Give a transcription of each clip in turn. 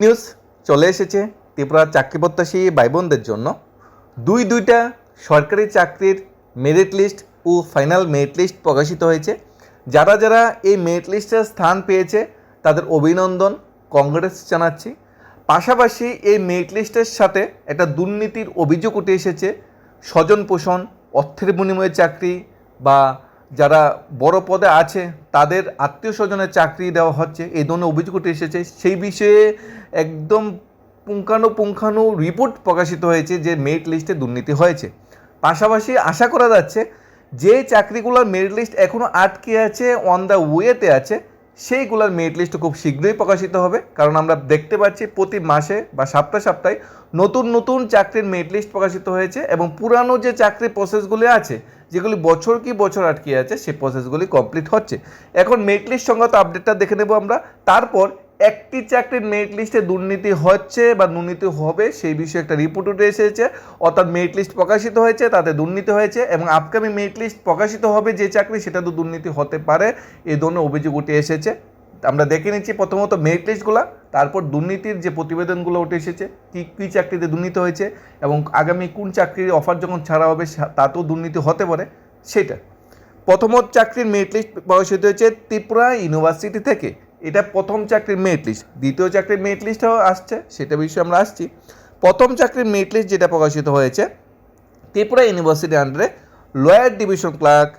News চলে এসেছে ত্রিপুরার চাকরি প্রত্যাশী ভাই বোনদের জন্য। দুই দুইটা সরকারি চাকরির মেরিট লিস্ট ও ফাইনাল মেরিট লিস্ট প্রকাশিত হয়েছে। যারা যারা এই মেরিট লিস্টে স্থান পেয়েছে, তাদের অভিনন্দন কংগ্রেস জানাচ্ছি। পাশাপাশি এই মেরিট লিস্টের সাথে একটা দুর্নীতির অভিযোগ উঠে এসেছে। স্বজন পোষণ অর্থের বিনিময়ে চাকরি বা যারা বড় পদে আছে, তাদের আত্মীয় স্বজনের চাকরি দেওয়া হচ্ছে, এই ধরনের অভিযোগ উঠে এসেছে। সেই বিষয়ে একদম পুঙ্খানুপুঙ্খানু রিপোর্ট প্রকাশিত হয়েছে যে মেরিট লিস্টে দুর্নীতি হয়েছে। পাশাপাশি আশা করা যাচ্ছে, যে চাকরিগুলোর মেরিট লিস্ট এখনও আটকে আছে অন দ্য ওয়েতে আছে সেইগুলোর মেরিট লিস্ট খুব শীঘ্রই প্রকাশিত হবে, কারণ আমরা দেখতে পাচ্ছি প্রতি মাসে বা সপ্তাহে সপ্তাহে নতুন নতুন চাকরির মেরিট লিস্ট প্রকাশিত হয়েছে এবং পুরানো যে চাকরির প্রসেসগুলি আছে, যেগুলি বছর কি বছর আটকে আছে, সেই প্রসেসগুলি কমপ্লিট হচ্ছে। এখন মেরিট লিস্ট সংক্রান্ত আপডেটটা দেখে নেব আমরা, তারপর একটি চাকরির মেরিট লিস্টে দুর্নীতি হচ্ছে বা দুর্নীতি হবে, সেই বিষয়ে একটা রিপোর্ট উঠে এসেছে। অর্থাৎ মেরিট লিস্ট প্রকাশিত হয়েছে, তাতে দুর্নীতি হয়েছে এবং আপকামিং মেরিট লিস্ট প্রকাশিত হবে যে চাকরি, সেটা তো দুর্নীতি হতে পারে। এই ধরনের অভিযোগ উঠে এসেছে। আমরা দেখে নিচ্ছি প্রথমত মেরিট লিস্টগুলো তারপর দুর্নীতির যে প্রতিবেদনগুলো উঠে এসেছে, কী কী চাকরিতে দুর্নীতি হয়েছে এবং আগামী কোন চাকরির অফার যখন ছাড়া হবে তাতেও দুর্নীতি হতে পারে, সেটা। প্রথমত চাকরির মেরিট লিস্ট প্রকাশিত হয়েছে ত্রিপুরা ইউনিভার্সিটি থেকে। এটা প্রথম চাকরির মেরিট লিস্ট। দ্বিতীয় চাকরির মেরিট লিস্টও আসছে, সেটা বিষয়ে আমরা আসছি। প্রথম চাকরির মেরিট লিস্ট যেটা প্রকাশিত হয়েছে, ত্রিপুরা ইউনিভার্সিটি আন্ডারে lower division clerk,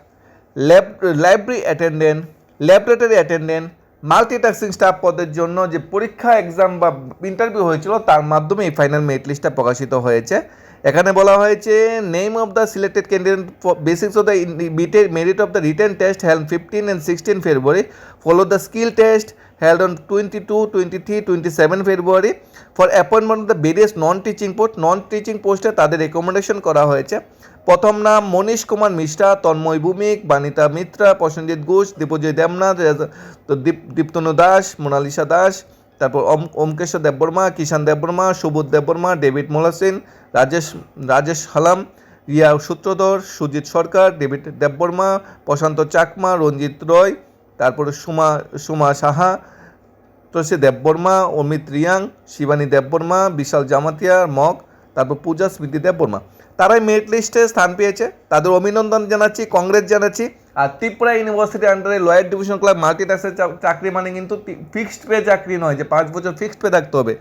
lab, library attendant, laboratory attendant, multitasking staff পদের জন্য যে পরীক্ষা, এক্সাম বা ইন্টারভিউ হয়েছিল, তার মাধ্যমে এই ফাইনাল মেরিট লিস্টটা প্রকাশিত হয়েছে। এখানে বলা হয়েছে name of the selected candidate basics of the merit of the written test held fifteen and sixteen February follow the skill test held on 22, 23, 27 February for appointment of the various non teaching post non teaching পোস্টে তাদের recommendation করা হয়েছে। প্রথম নাম মনীষ কুমার মিশ্রা তন্ময় ভূমিক বানিতা মিত্রা প্রসেনজিৎ ঘোষ দীপজয় দেবনাথ দীপ দীপ্তনু দাস মোনালিসা দাস তারপর Om Omkeshwar Debbarma Kishan Debbarma Subodh Debbarma David মোলাসিন, Rajesh Rajesh Halam, Riya Sutradhar, Sujit Sarkar, David Debbarma প্রশান্ত চাকমা, রঞ্জিত রয়, তারপরে সুমা সুমা সাহা, তুলসী দেববর্মা অমিত রিয়াং, শিবানী দেববর্মা বিশাল জামাতিয়া মগ, তারপর পূজা স্মৃতি দেববর্মা তারাই মেরিট লিস্টে স্থান পেয়েছে। তাদের অভিনন্দন জানাচ্ছি কংগ্রেস জানাচ্ছি। আর ত্রিপুরা ইউনিভার্সিটি আন্ডারে লয়ার ডিভিশন ক্লাব মাল্টিটাক্সের চাকরি মানে কিন্তু ফিক্সড পে চাকরি নয় যে পাঁচ বছর ফিক্সড পে থাকতে হবে।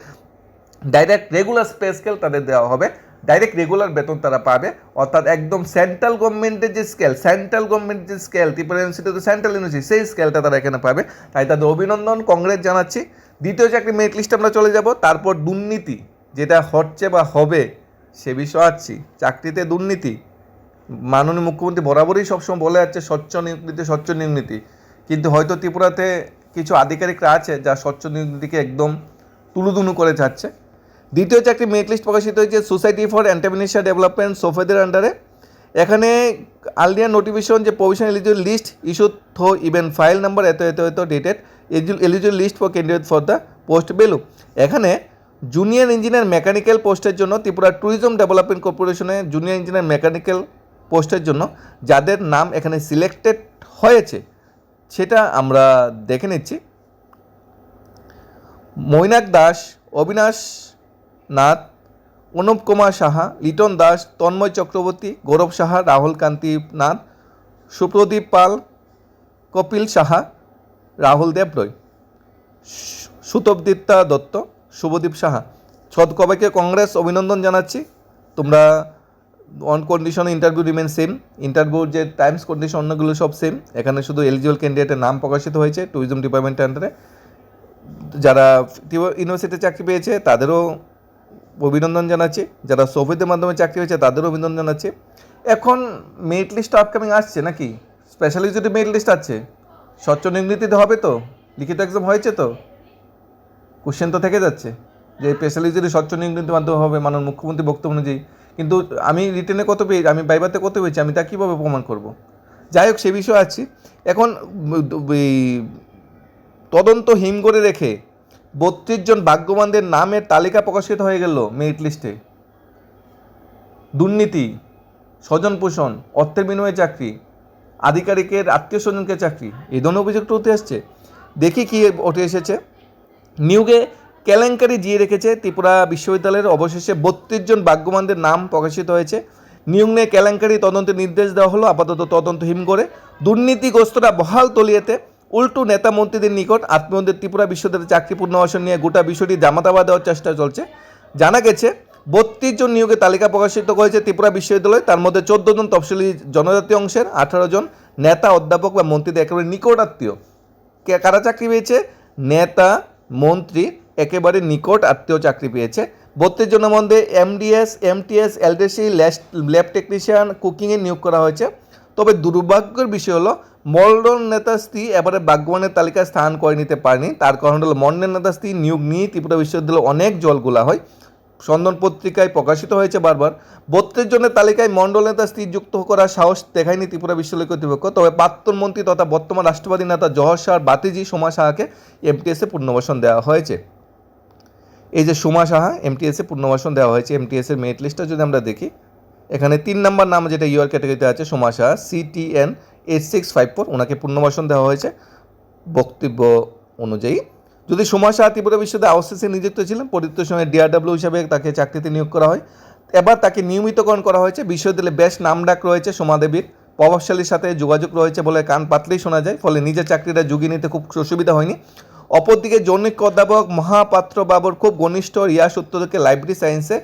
ডাইরেক্ট রেগুলার পে স্কেল তাদের দেওয়া হবে। ডাইরেক্ট রেগুলার বেতন তারা পাবে। অর্থাৎ একদম সেন্ট্রাল গভর্নমেন্টের যে স্কেল সেন্ট্রাল গভর্নমেন্টের যে স্কেল ত্রিপুরা ইউনিভার্সিটি তো সেন্ট্রাল ইউনিভার্সিটি সেই স্কেলটা তারা এখানে পাবে। তাই তাদের অভিনন্দন কংগ্রেস জানাচ্ছি। দ্বিতীয় চাকরি মেরিট লিস্টে আমরা চলে যাব। তারপর দুর্নীতি, যেটা হচ্ছে বা হবে সে বিষয়ে আসছি চাকরিতে দুর্নীতি। মাননীয় মুখ্যমন্ত্রী বরাবরই সবসময় বলে যাচ্ছে স্বচ্ছ নির্নীতি স্বচ্ছ নির্নীতি কিন্তু হয়তো ত্রিপুরাতে কিছু আধিকারিকরা আছে যা স্বচ্ছ নির্নীতিকে একদম তুলুদুনু করে যাচ্ছে দ্বিতীয় চাকরি মেরিট লিস্ট প্রকাশিত হয়েছে সোসাইটি ফর এন্টারপ্রিনিয়ার ডেভেলপমেন্ট সোফেদের আন্ডারে এখানে আলডিয়া নোটিফিকেশন যে provision eligible list issue though even file number এত এত এত dated eligible list for candidate for the post below এখানে জুনিয়র ইঞ্জিনিয়ার মেকানিক্যাল পোস্টের জন্য ত্রিপুরা ট্যুরিজম ডেভেলপমেন্ট কর্পোরেশনে জুনিয়র ইঞ্জিনিয়ার মেকানিক্যাল পোস্টের জন্য, যাদের নাম এখানে সিলেক্টেড হয়েছে, সেটা আমরা দেখে নিচ্ছি। মৈনাক দাস, অবিনাশ নাথ, অনুপ কুমার সাহা, লিটন দাস, তন্ময় চক্রবর্তী, গৌরব সাহা, রাহুল কান্তি নাথ, সুপ্রদীপ পাল, কপিল সাহা, রাহুল দেবরয় সু- সুতপদিত্তা দত্ত, শুভদীপ সাহা। সদ কবাইকে কংগ্রেস অভিনন্দন জানাচ্ছি। তোমরা অন কন্ডিশনে ইন্টারভিউ রিমেন সেম ইন্টারভিউর যে টাইমস কন্ডিশন অন্যগুলো সব সেম এখানে শুধু এলিজিবল ক্যান্ডিডেটের নাম প্রকাশিত হয়েছে ট্যুরিজম ডিপার্টমেন্টের আন্ডারে যারা ইউনিভার্সিটিতে চাকরি পেয়েছে, তাদেরও অভিনন্দন জানাচ্ছি। যারা সোভিয়েতের মাধ্যমে চাকরি হয়েছে তাদেরও অভিনন্দন জানাচ্ছি। এখন মেরিট লিস্ট আপকামিং আসছে নাকি? স্পেশালি যদি মেরিট লিস্ট আছে স্বচ্ছ নির্নীতিতে হবে তো? লিখিত এক্সাম হয়েছে তো? কোশ্চেন তো থেকে যাচ্ছে। যে স্পেশালি যদি স্বচ্ছ নির্নীতির মাধ্যমে হবে, মাননীয় মুখ্যমন্ত্রী বক্তব্য অনুযায়ী কিন্তু আমি রিটেনে কত পেয়ে আমি বাইবাতে কত পেয়েছি, আমি তা কীভাবে প্রমাণ করব? যাই হোক, সে বিষয়ে আছি। এখন তদন্ত হিম করে রেখে বত্রিশ জন ভাগ্যবানদের নামের তালিকা প্রকাশিত হয়ে গেল মেরিট লিস্টে দুর্নীতি, স্বজন পোষণ, অর্থের বিনিময়ে চাকরি, আধিকারিকের আত্মীয় স্বজনকে চাকরি, এই ধরনের অভিযোগটা উঠে আসছে। দেখি কি উঠে এসেছে। নিয়োগে কেলেঙ্কারি জিয়ে রেখেছে ত্রিপুরা বিশ্ববিদ্যালয়ের অবশেষে বত্রিশ জন ভাগ্যবানদের নাম প্রকাশিত হয়েছে। নিয়োগ নিয়ে কেলেঙ্কারি তদন্তের নির্দেশ দেওয়া হলো আপাতত তদন্ত হিম করে দুর্নীতিগ্রস্তরা বহাল তলিয়েতে উল্টো নেতা মন্ত্রীদের নিকট আত্মীয়দের ত্রিপুরা বিশ্ববিদ্যালয়ের চাকরি পুনর্বাসন নিয়ে গোটা বিষয়টি জামাতাবা দেওয়ার চেষ্টা চলছে। জানা গেছে বত্রিশ জন নিয়োগের তালিকা প্রকাশিত করেছে ত্রিপুরা বিশ্ববিদ্যালয়। তার মধ্যে চোদ্দ জন তফসিলি জনজাতি অংশের আঠারো জন নেতা, অধ্যাপক বা মন্ত্রীদের একেবারে নিকট আত্মীয়। কারা চাকরি পেয়েছে? নেতা, মন্ত্রী একেবারে নিকট আত্মীয় চাকরি পেয়েছে। বত্রিশ জনের মধ্যে MDS MTS LDC lab technician, কুকিংয়ে নিয়োগ করা হয়েছে। তবে দুর্ভাগ্যের বিষয় হলো মল্ডন নেতা স্ত্রী এবারে বাগবানের তালিকায় স্থান করে নিতে পারেনি। তার কারণ হলো মন্ডল নেতা স্ত্রী নিয়োগ নিয়ে ত্রিপুরা বিশ্ববিদ্যালয়ে অনেক জলগুলা হয়। সন্দন পত্রিকায় প্রকাশিত হয়েছে বারবার। বত্রিশ জনের তালিকায় মণ্ডল নেতা স্ত্রী যুক্ত করার সাহস দেখায়নি ত্রিপুরা বিশ্ববিদ্যালয় কর্তৃপক্ষ। তবে প্রাক্তন মন্ত্রী তথা বর্তমান রাষ্ট্রবাদী নেতা জহর শাহ বাতিজি সোমা সাহাকে এমটিএসে পুনর্বাসন দেওয়া হয়েছে। এই যে সুমা সাহা এমটিএসে পুনর্বাসন দেওয়া হয়েছে। এমটিএসের মেরিট লিস্টটা যদি আমরা দেখি, এখানে তিন নম্বর নাম যেটা ইউআর ক্যাটাগরিতে আছে, Suma Saha CTN eight six five four ওনাকে পুনর্বাসন দেওয়া হয়েছে বক্তব্য অনুযায়ী। যদি সুমা সাহা ত্রিপুরা বিশ্ববিদ্যালয়ে আউটসোর্সে নিযুক্ত ছিলেন পরিত্য সময় ডিআরডব্লিউ হিসাবে তাকে চাকরিতে নিয়োগ করা হয়। এবার তাকে নিয়মিতকরণ করা হয়েছে, বিশ্ববিদ্যালয়ে বেশ নামডাক রয়েছে সোমা দেবীর। প্রভাবশালীর সাথে যোগাযোগ রয়েছে বলে কান পাতলেই শোনা যায়, ফলে নিজের চাকরিটা জুগিয়ে নিতে খুব অসুবিধা হয়নি। অপরদিকে জনৈক অধ্যাপক মহাপাত্র বাবুর খুব ঘনিষ্ঠ রিয়া সূত্রদেরকে লাইব্রেরি সায়েন্সে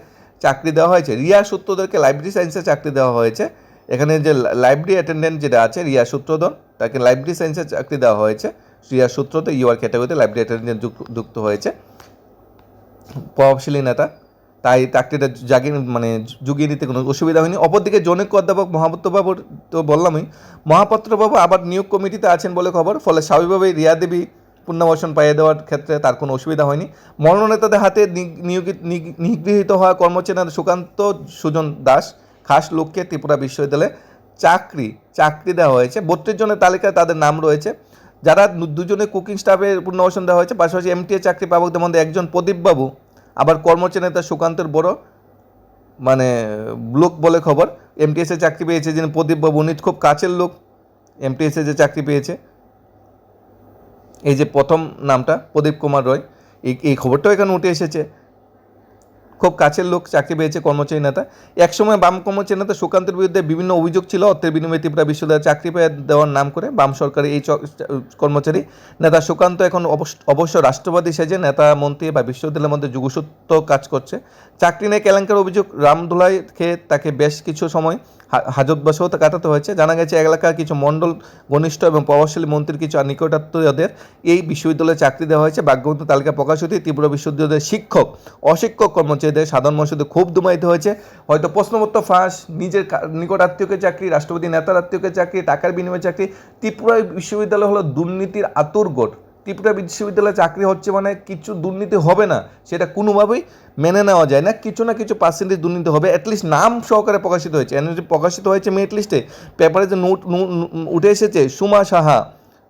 চাকরি দেওয়া হয়েছে। রিয়া সূত্রদেরকে লাইব্রেরি সায়েন্সে চাকরি দেওয়া হয়েছে। এখানে যে লাইব্রেরি অ্যাটেন্ডেন্ট যেটা আছে, রিয়া সূত্রধর, তাকে লাইব্রেরি সায়েন্সে চাকরি দেওয়া হয়েছে। রিয়া সূত্রতে ইউআর ক্যাটাগরিতে লাইব্রেরি অ্যাটেন্ডেন্ট যুক্ত হয়েছে। প্রভাবশালী নেতা। তাই চাকরিটা জাগিয়ে মানে জুগিয়ে নিতে কোনো অসুবিধা হয়নি। অপরদিকে জনৈক অধ্যাপক মহাপাত্রবাবুর তো বললামই, মহাপাত্রবাবু আবার নিয়োগ কমিটিতে আছেন বলে খবর। ফলে স্বাভাবিকভাবেই রিয়া দেবী পুনর্বাসন পাইয়ে দেওয়ার ক্ষেত্রে তার কোনো অসুবিধা হয়নি। মনোনেতাদের হাতে নিগৃহীত হওয়া কর্মচারী সুকান্ত সুজন দাস, খাস লোককে ত্রিপুরা বিশ্ববিদ্যালয়ে চাকরি চাকরি দেওয়া হয়েছে। বত্রিশ জনের তালিকায় তাদের নাম রয়েছে। যারা দুজনে কুকিং স্টাফের পুনর্বাসন দেওয়া হয়েছে, পাশাপাশি এমটিএ চাকরি পাবকদের মধ্যে একজন প্রদীপবাবু, আবার কর্মচারী নেতা সুকান্তের বড় মানে লোক বলে খবর। এমটিএসে চাকরি পেয়েছে যিনি প্রদীপবাবু। উনি খুব কাছের লোক। এমটিএসে যে চাকরি পেয়েছে। এই যে প্রথম নামটা, প্রদীপ কুমার রয়, এই এই খবরটাও এখানে উঠে এসেছে। খুব কাছের লোক, চাকরি পেয়েছে কর্মচারী নেতা। একসময় বাম কর্মচারী নেতা সুকান্তের বিরুদ্ধে বিভিন্ন অভিযোগ ছিল, অর্থের বিনিময়ে ত্রিপুরা বিশ্ববিদ্যালয়ে চাকরি পেয়ে দেওয়ার নাম করে বাম সরকারি এই কর্মচারী নেতা সুকান্ত এখন অবশ্য- রাষ্ট্রবাদী সেজে নেতা, মন্ত্রী বা বিশ্ববিদ্যালয়ের মধ্যে যুগসূত্র কাজ করছে। চাকরি নিয়ে কেলেঙ্কার অভিযোগ রামধুলাই খেয়ে তাকে বেশ কিছু সময় হাজতবাসেও কাটাতে হয়েছে। জানা গেছে, এলাকার কিছু মণ্ডল, ঘনিষ্ঠ এবং প্রভাবশালী মন্ত্রীর কিছু নিকটাত্মীয়দের এই বিশ্ববিদ্যালয়ে চাকরি দেওয়া হয়েছে। ভাগ্যবন্ত তালিকা প্রকাশ হতে ত্রিপুরা বিশ্ববিদ্যালয়ের শিক্ষক, অশিক্ষক কর্মচারীদের সাধারণ মানুষদের খুব দুমাইতে হয়েছে। হয়তো প্রশ্নপত্র ফাঁস, নিজের কা- নিকট আত্মীয়কে চাকরি, রাষ্ট্রপতি নেতার আত্মীয়কে চাকরি, টাকার বিনিময়ে চাকরি। ত্রিপুরা বিশ্ববিদ্যালয় হলো দুর্নীতির আতুরগোট ত্রিপুরা বিশ্ববিদ্যালয়ে চাকরি হচ্ছে মানে কিছু দুর্নীতি হবে না, সেটা কোনোভাবেই মেনে নেওয়া যায় না। কিছু না কিছু পার্সেন্টেজ দুর্নীতি হবে। অ্যাটলিস্ট নাম সহকারে প্রকাশিত হয়েছে। এনার্জি প্রকাশিত হয়েছে মেরিট লিস্টে পেপারে যে নোট উঠে এসেছে, সুমা সাহা,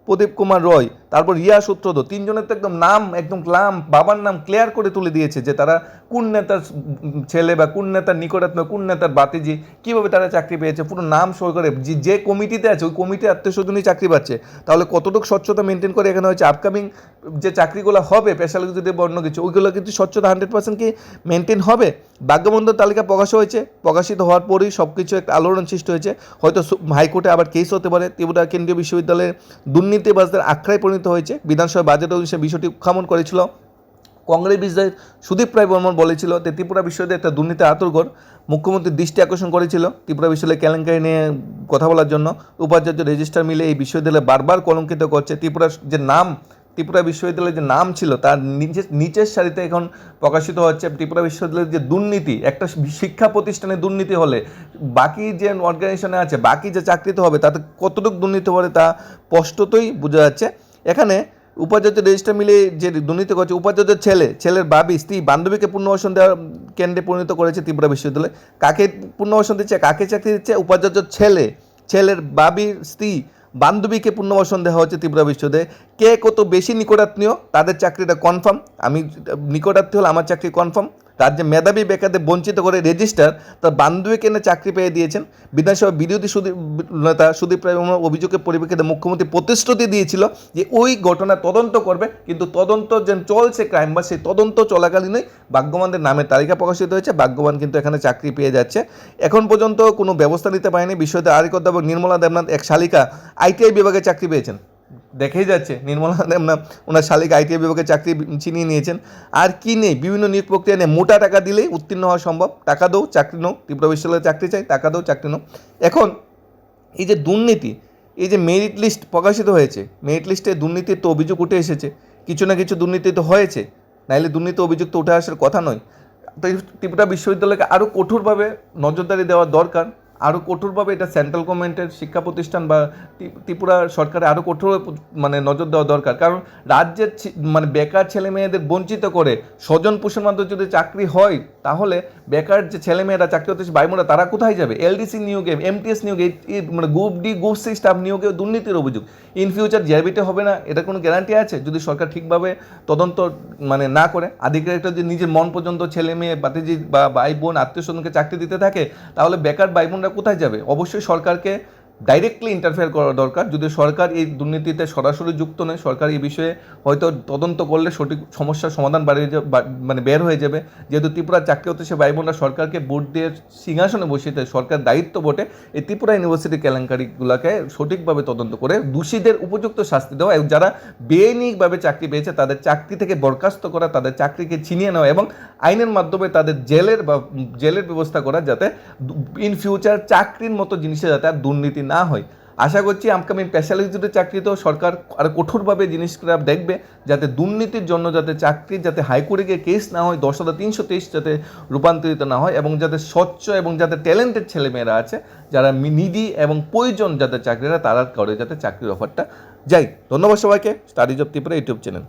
প্রদীপ কুমার রয় তারপর রিয়া সূত্রধর, তিনজনের তো একদম নাম, একদম ক্লাম, বাবার নাম ক্লিয়ার করে তুলে দিয়েছে যে তারা কোন নেতার ছেলে বা কোন নেতার নিকটাত্মীয়, কোন নেতার বাতিজি, কীভাবে তারা চাকরি পেয়েছে, পুরো নাম সহ করে যে যে কমিটিতে আছে, ওই কমিটি আত্মীয় স্বজনই চাকরি পাচ্ছে। তাহলে কতটুকু স্বচ্ছতা মেনটেন করে এখানে হচ্ছে আপকামিং যে চাকরিগুলো হবে স্পেশালি যদি অন্য কিছু, ওইগুলো কিন্তু স্বচ্ছতা হান্ড্রেড পার্সেন্ট কি মেনটেন হবে? ভাগ্যবন্ধর তালিকা প্রকাশ হয়েছে। প্রকাশিত হওয়ার পরেই সব কিছু একটা আলোড়ন সৃষ্টি হয়েছে। হয়তো হাইকোর্টে আবার কেস হতে পারে। ত্রিপুরা কেন্দ্রীয় বিশ্ববিদ্যালয়ের দুর্নীতিবাজদের আখড়ায় পরিণত হয়েছে। বিধানসভা বাজেট অফিসে বিষয়টি উত্থাপন করেছিল। কংগ্রেস বিধায়ক সুদীপ রায় বর্মন বলেছিল যে, ত্রিপুরা বিশ্ববিদ্যালয় একটা দুর্নীতি আতর্গর মুখ্যমন্ত্রী দৃষ্টি আকর্ষণ করেছিল ত্রিপুরা বিশ্ববিদ্যালয় কেলেঙ্কারি নিয়ে কথা বলার জন্য। উপাচার্য রেজিস্টার মিলে এই বিশ্ববিদ্যালয় বারবার কলঙ্কিত করছে। ত্রিপুরার যে নাম, ত্রিপুরা বিশ্ববিদ্যালয়ের যে নাম ছিল, তার নিচের নিচের সারিতে এখন প্রকাশিত হচ্ছে ত্রিপুরা বিশ্ববিদ্যালয়ের যে দুর্নীতি, একটা শিক্ষা প্রতিষ্ঠানে দুর্নীতি হলে বাকি যে অর্গানাইজেশনে আছে, বাকি যে চাকরিতে হবে, তাতে কতটুকু দুর্নীতি হবে তা স্পষ্টতই বোঝা যাচ্ছে। এখানে উপাচার্য রেজিস্টার মিলে যে দুর্নীতি করছে, উপাচার্যের ছেলে, ছেলের বাবি স্ত্রী, বান্ধবীকে পুনর্বাসন দেওয়ার কেন্দ্রে পরিণত করেছে ত্রিপুরা বিশ্ববিদ্যালয়। কাকে পুনর্বাসন দিচ্ছে? কাকে চাকরি দিচ্ছে? উপাচার্যর ছেলে, ছেলের বাবির স্ত্রী, বান্ধবীকে পুনর্বাসন দেওয়া হচ্ছে ত্রিপুরা বিশ্ববিদ্যালয়ে। কে কত বেশি নিকটাত্মীয়? তাদের চাকরিটা কনফার্ম আমি নিকটাত্মীয় হলে আমার চাকরি কনফার্ম রাজ্যে মেধাবী বেকারদের বঞ্চিত করে রেজিস্টার, তার বান্ধবীকে এনে চাকরি পেয়ে দিয়েছেন। বিধানসভা বিরোধী সুদীপ নেতা সুদীপ রায় অভিযোগের পরিপ্রেক্ষিতে মুখ্যমন্ত্রী প্রতিশ্রুতি দিয়েছিল যে ওই ঘটনা তদন্ত করবে, কিন্তু তদন্ত যে চলছে ক্রাইম বা সেই তদন্ত চলাকালীনই ভাগ্যবানদের নামের তালিকা প্রকাশিত হয়েছে। ভাগ্যবান কিন্তু এখানে চাকরি পেয়ে যাচ্ছে। এখন পর্যন্ত কোনো ব্যবস্থা নিতে পারেনি। বিষয়তে আরিক অধ্যাপক নির্মলা দেবনাথ, এক শালিকা আইটিআই বিভাগে চাকরি পেয়েছেন। দেখেই যাচ্ছে। নির্মলা দেবনাথ ওনার শালিক আইটিআই বিভাগে চাকরি ছিনিয়ে নিয়েছেন। আর কি নেই? বিভিন্ন নিয়োগ প্রক্রিয়া নেই। মোটা টাকা দিলেই উত্তীর্ণ হওয়া সম্ভব। টাকা দাও, চাকরি নাও। ত্রিপুরা বিশ্ববিদ্যালয়ে চাকরি চাই, টাকা দাও, চাকরি নাও। এখন এই যে দুর্নীতি, এই যে মেরিট লিস্ট প্রকাশিত হয়েছে মেরিট লিস্টে দুর্নীতির তো অভিযোগ উঠে এসেছে। কিছু না কিছু দুর্নীতি তো হয়েছে। নাইলে দুর্নীতি অভিযোগ তো উঠে আসার কথা নয়। তো এই ত্রিপুরা বিশ্ববিদ্যালয়কে আরও কঠোরভাবে নজরদারি দেওয়া দরকার। আরও কঠোরভাবে এটা সেন্ট্রাল গভর্নমেন্টের শিক্ষা প্রতিষ্ঠান বা ত্রিপুরা সরকারের আরও কঠোর মানে নজর দেওয়া দরকার। কারণ রাজ্যের মানে বেকার ছেলে মেয়েদের বঞ্চিত করে স্বজন পোষণ মাধ্যমে যদি চাকরি হয় তাহলে বেকার যে ছেলে মেয়েরা চাকরি হতে বাইমোরা তারা কোথায় যাবে? এলডিসি নিয়োগে, এমটিএস নিয়োগে মানে group D group C staff নিয়োগে দুর্নীতির অভিযোগ। ইন ফিউচার জিআরবিতে হবে না, এটা কোনো গ্যারান্টি আছে? যদি সরকার ঠিকভাবে তদন্ত মানে না করে আধিকারিকটা যদি নিজের মন পর্যন্ত ছেলে মেয়ে বাতিজি বা ভাই বোন আত্মীয় স্বজনকে চাকরি দিতে থাকে, তাহলে বেকার ভাই বোনরা কোথায় যাবে? অবশ্যই সরকারকে ডাইরেক্টলি ইন্টারফেয়ার করা দরকার। যদি সরকার এই দুর্নীতিতে সরাসরি যুক্ত নয়, সরকার এই বিষয়ে হয়তো তদন্ত করলে সঠিক সমস্যার সমাধান বাড়িয়ে মানে বের হয়ে যাবে। যেহেতু ত্রিপুরা চাকরি হতে সে ভাই বোনরা সরকারকে ভোট দিয়ে সিংহাসনে দেয়। সরকার দায়িত্ব বটে এই ত্রিপুরা ইউনিভার্সিটি কেলেঙ্কারিগুলোকে সঠিকভাবে তদন্ত করে দোষীদের উপযুক্ত শাস্তি দেওয়া এবং যারা বেআইনিকভাবে চাকরি পেয়েছে, তাদের চাকরি থেকে বরখাস্ত করা, তাদের চাকরিকে ছিনিয়ে নেওয়া এবং আইনের মাধ্যমে তাদের জেলের বা জেলের ব্যবস্থা করা যাতে ইন ফিউচার চাকরির মতো জিনিসে যাতে আর দুর্নীতি না হয়। আশা করছি আপকামিং স্পেশালিস্টদের চাকরিতেও সরকার আরও কঠোরভাবে জিনিসটা দেখবে, যাতে দুর্নীতির জন্য যাতে চাকরি, যাতে হাইকোর্টে গিয়ে কেস না হয়, দশ হাজার তিনশো তেইশ যাতে রূপান্তরিত না হয় এবং যাতে স্বচ্ছ এবং যাতে ট্যালেন্টেড ছেলেমেয়েরা আছে, যারা নিডি এবং প্রয়োজন যাতে চাকরিরা, তারা করে যাতে চাকরির অফারটা যাই ধন্যবাদ সবাইকে। Studies of Tripura YouTube channel.